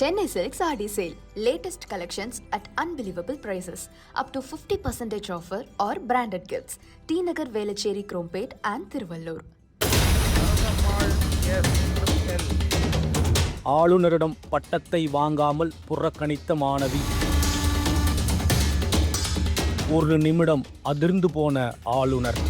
Chennai silks Aadi sale latest collections at unbelievable prices up to fifty percentage offer or branded gifts T Nagar Velachery Chromepet and Tiruvallur ஆளுநரிடம் பட்டத்தை வாங்காமல் புறக்கணித்த மாணவி ஒரு நிமிடம் அதிர்ந்து போன ஆளுநர்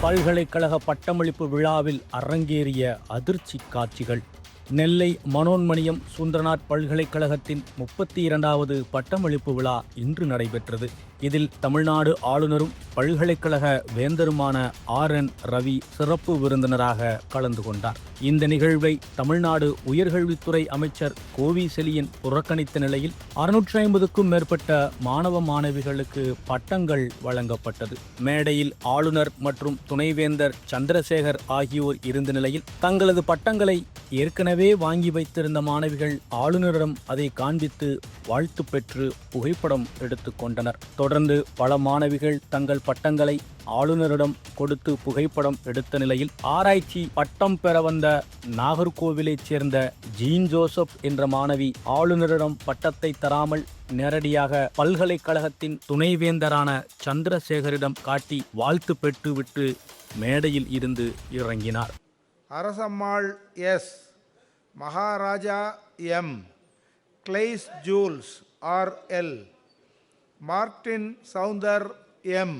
பல்கலைக்கழக பட்டமளிப்பு விழாவில் அரங்கேறிய அதிர்ச்சி காட்சிகள் நெல்லை மனோன்மணியம் சுந்தரநாத் பல்கலைக்கழகத்தின் முப்பத்தி இரண்டாவது பட்டமளிப்பு விழா இன்று நடைபெற்றது. இதில் தமிழ்நாடு ஆளுநரும் பல்கலைக்கழக வேந்தருமான ஆர் என் ரவி சிறப்பு விருந்தினராக கலந்து கொண்டார். இந்த நிகழ்வை தமிழ்நாடு உயர்கல்வித்துறை அமைச்சர் கோவி செலியன் புறக்கணித்த நிலையில் அறுநூற்றி ஐம்பதுக்கும் மேற்பட்ட மாணவ மாணவிகளுக்கு பட்டங்கள் வழங்கப்பட்டது. மேடையில் ஆளுநர் மற்றும் துணைவேந்தர் சந்திரசேகர் ஆகியோர் இருந்த நிலையில் தங்களது பட்டங்களை ஏற்கனவே வாங்கி வைத்திருந்த மாணவிகள் ஆளுநரிடம் அதை காண்பித்து வாழ்த்து பெற்று புகைப்படம் எடுத்துக்கொண்டனர் தொடர்ந்து பல மாணவிகள் தங்கள் பட்டங்களை ஆளுநரிடம் கொடுத்து புகைப்படம் எடுத்த நிலையில் ஆராய்ச்சி பட்டம் பெற வந்த நாகர்கோவிலைச் சேர்ந்த ஜீன் ஜோசப் என்ற மாணவி ஆளுநரிடம் பட்டத்தை தராமல் நேரடியாக பல்கலைக்கழகத்தின் துணைவேந்தரான சந்திரசேகரிடம் காட்டி வாழ்த்து பெற்றுவிட்டு மேடையில் இருந்து இறங்கினார். Arasammal S. Maharaja M. கிளைஸ் Jules R. L. Martin Soundar M.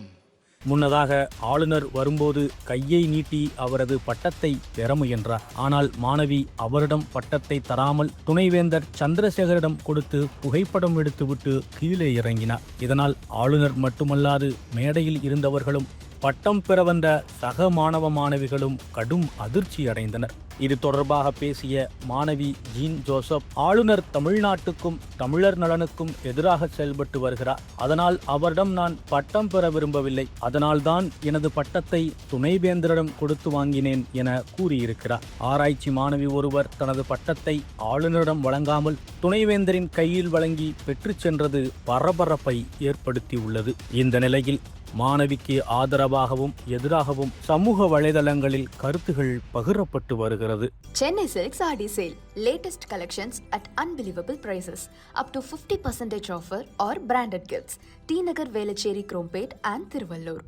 முன்னதாக ஆளுநர் வரும்போது கையை நீட்டி அவரது பட்டத்தை பெற முயன்றார். ஆனால் மாணவி அவரிடம் பட்டத்தை தராமல் துணைவேந்தர் சந்திரசேகரிடம் கொடுத்து புகைப்படம் எடுத்துவிட்டு கீழே இறங்கினார். இதனால் ஆளுநர் மட்டுமல்லாது மேடையில் இருந்தவர்களும் பட்டம் பெற வந்த சக மாணவ மாணவிகளும் கடும் அதிர்ச்சி அடைந்தனர். இது தொடர்பாக பேசிய மாணவி ஜீன் ஜோசப் ஆளுநர் தமிழ்நாட்டுக்கும் தமிழர் நலனுக்கும் எதிராக செயல்பட்டு வருகிறார். அதனால் அவரிடம் நான் பட்டம் பெற விரும்பவில்லை. அதனால்தான் எனது பட்டத்தை துணைவேந்தரிடம் கொடுத்து வாங்கினேன் என கூறியிருக்கிறார். ஆராய்ச்சி மாணவி ஒருவர் தனது பட்டத்தை ஆளுநரிடம் வழங்காமல் துணைவேந்தரின் கையில் வழங்கி பெற்றுச் சென்றது பரபரப்பை ஏற்படுத்தியுள்ளது. இந்த நிலையில் மாணவிக்கு ஆதரவாகவும் எதிராகவும் சமூக வலைதளங்களில் கருத்துகள் பகிரப்பட்டு வருகிறது Chennai silk Aadi sale latest collections at unbelievable prices up to fifty percentage offer or branded gifts T Nagar Velachery Chromepet and Tiruvallur